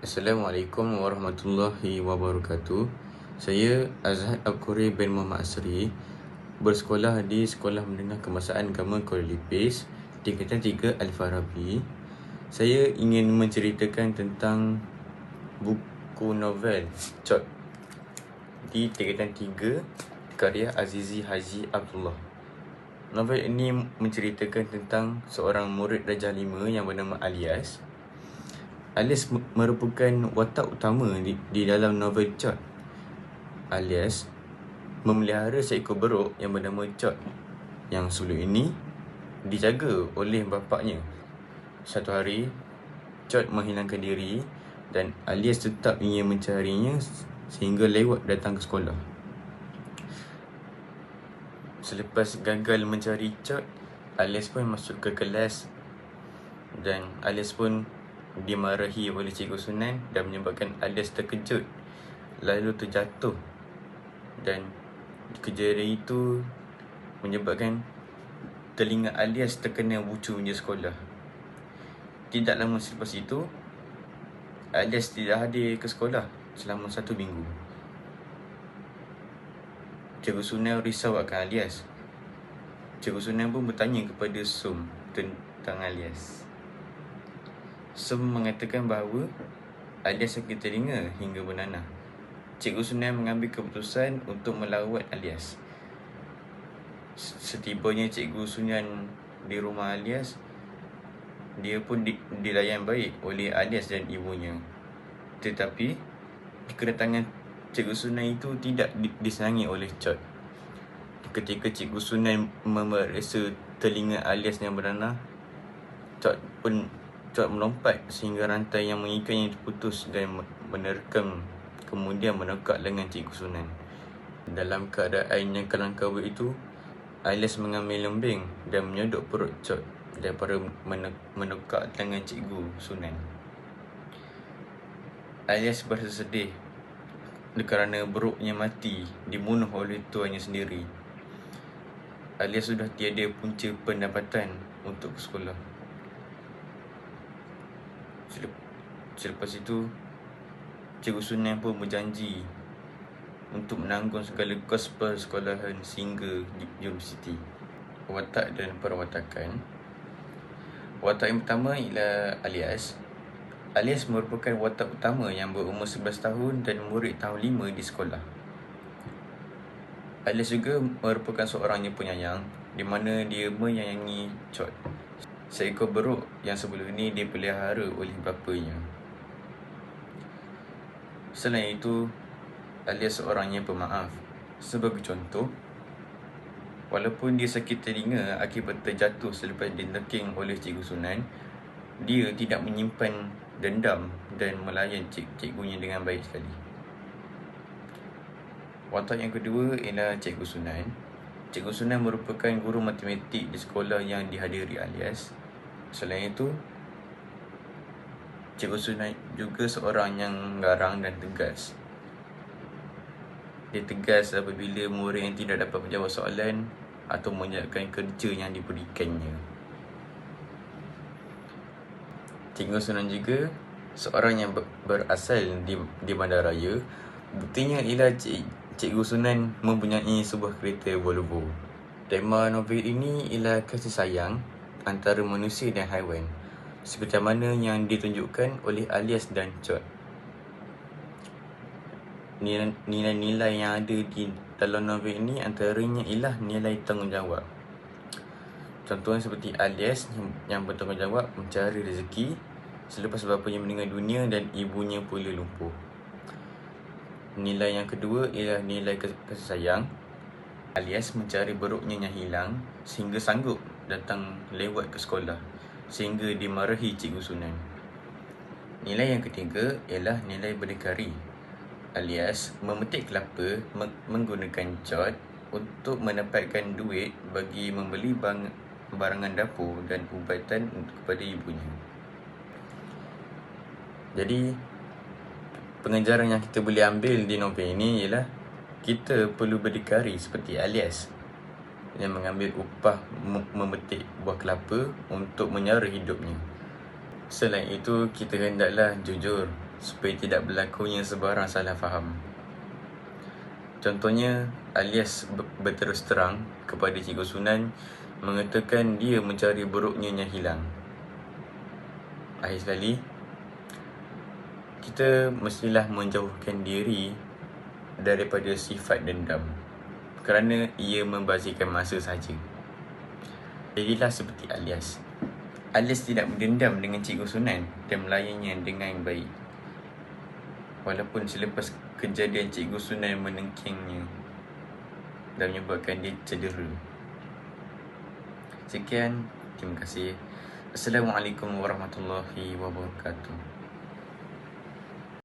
Assalamualaikum warahmatullahi wabarakatuh. Saya Azhar Abkuri bin Muhammad Asri bersekolah di Sekolah Menengah Kemasaan Agama Kuala Lipis, tingkatan 3 Al-Farabi. Saya ingin menceritakan tentang buku novel Cot di tingkatan 3 karya Azizi Haji Abdullah. Novel ini menceritakan tentang seorang murid Raja Lima yang bernama Alias alias merupakan watak utama di, di dalam novel Chot alias memelihara seekor beruk yang bernama Chot yang sebelum ini dijaga oleh bapaknya. Satu hari, Chot menghilangkan diri dan alias tetap ingin mencarinya sehingga lewat datang ke sekolah. Selepas gagal mencari Chot, alias pun masuk ke kelas dan alias pun dimarahi oleh Cikgu Sunan dan menyebabkan Alias terkejut lalu terjatuh dan kejadian itu menyebabkan telinga Alias terkena bucu di sekolah. Tidak lama selepas itu, Alias tidak hadir ke sekolah selama satu minggu. Cikgu Sunan risau akan Alias. Cikgu Sunan pun bertanya kepada Sum tentang Alias. Sem mengatakan bahawa Alias sakit telinga hingga bernanah. Cikgu Sunan mengambil keputusan untuk melawat Alias. Setibanya Cikgu Sunan di rumah Alias, dia pun di, dilayan baik oleh Alias dan ibunya. Tetapi, kedatangan Cikgu Sunan itu tidak disenangi oleh Chot. Ketika Cikgu Sunan memeriksa telinga Alias yang bernanah, Chot pun cepat melompat sehingga rantai yang mengikatnya terputus dan menerkam kemudian menekak lengan Cikgu Sunan. Dalam keadaan yang kalang kabut itu, Alias mengambil lembing dan menyodok perut Cot daripada menekak lengan Cikgu Sunan. Alias berasa sedih kerana beruknya mati dibunuh oleh tuannya sendiri. Alias sudah tiada punca pendapatan untuk sekolah. Selepas itu Cikgu Sunan pun berjanji Untuk menanggung segala kos persekolahan Sehingga di universiti. Watak dan perwatakan Watak yang pertama ialah Alias. Alias merupakan watak utama yang berumur 11 tahun dan murid tahun 5 di sekolah. Alias juga merupakan seorang yang penyayang Di mana dia menyayangi Chot seekor beruk yang sebelum ini dipelihara oleh bapanya. Selain itu, alias seorang yang pemaaf. Sebagai contoh, walaupun dia sakit telinga akibat terjatuh selepas dindeking oleh Cikgu Sunan, dia tidak menyimpan dendam dan melayan cik cikgunya dengan baik sekali. Watak yang kedua ialah Cikgu Sunan. Cikgu Sunan merupakan guru matematik di sekolah yang dihadiri alias Selain itu Cikgu Sunai juga seorang yang garang dan tegas. Dia tegas apabila murid yang tidak dapat menjawab soalan Atau menyiapkan kerja yang diberikannya. Cikgu Sunan juga seorang yang berasal di, di Bandaraya. Buktinya ialah Cik, Cikgu Sunan mempunyai sebuah kereta Volvo Tema novel ini ialah kasih sayang antara manusia dan haiwan seperti mana yang ditunjukkan oleh Alias dan Chot. Nilai-nilai yang ada di dalam novel ini antaranya ialah nilai tanggungjawab. Contohnya seperti Alias yang bertanggungjawab mencari rezeki selepas bapanya meninggal dunia dan ibunya pula lumpuh. Nilai yang kedua ialah nilai kasih sayang alias mencari beruknya yang hilang sehingga sanggup datang lewat ke sekolah sehingga dimarahi Cikgu Sunan. Nilai yang ketiga ialah nilai berdikari alias memetik kelapa menggunakan cat untuk mendapatkan duit bagi membeli bang barangan dapur dan ubatan kepada ibunya. Jadi pengajaran yang kita boleh ambil di novel ini ialah kita perlu berdikari seperti alias yang mengambil upah memetik buah kelapa untuk menyara hidupnya. Selain itu, kita hendaklah jujur supaya tidak berlakunya sebarang salah faham. Contohnya, alias berterus terang kepada Cikgu Sunan mengatakan dia mencari buruknya yang hilang. Akhir sekali, kita mestilah menjauhkan diri daripada sifat dendam kerana ia membazirkan masa saja. Jadilah seperti alias. Alias tidak mendendam dengan Cikgu Sunan dan melayannya dengan baik. Walaupun selepas kejadian Cikgu Sunan menengkingnya dan menyebabkan dia cedera. Sekian, terima kasih. Assalamualaikum warahmatullahi wabarakatuh.